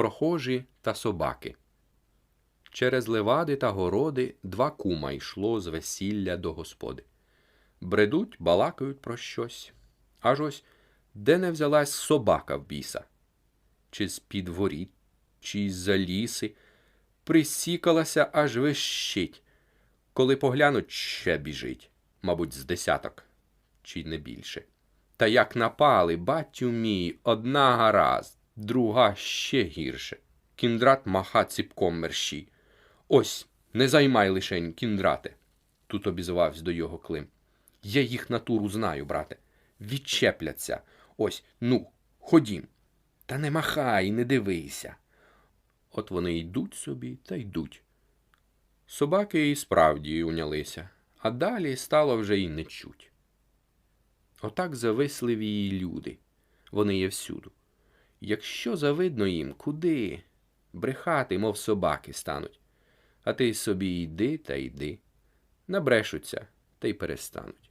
прохожі та собаки. Через левади та городи два кума йшло з весілля до господи. Бредуть, балакають про щось. Аж ось де не взялась собака в біса, чи з-під воріт, чи з-за ліси, присікалася, аж вищить. Коли поглянуть, ще біжить, мабуть, з десяток, чи не більше. Та як напали, батю мій, одна гаразд, друга ще гірше. Кіндрат маха ціпком мерщі. Ось, не займай лишень, кіндрате. Тут обізвався до його Клим. Я їх натуру знаю, брате. Відчепляться. Ось, ну, ходім. Та не махай, не дивися. От вони йдуть собі та йдуть. Собаки і справді унялися, а далі стало вже й не чуть. Отак зависливі й люди. Вони є всюду. Якщо завидно їм, куди? Брехати, мов собаки, стануть. А ти собі йди та йди. Набрешуться та й перестануть.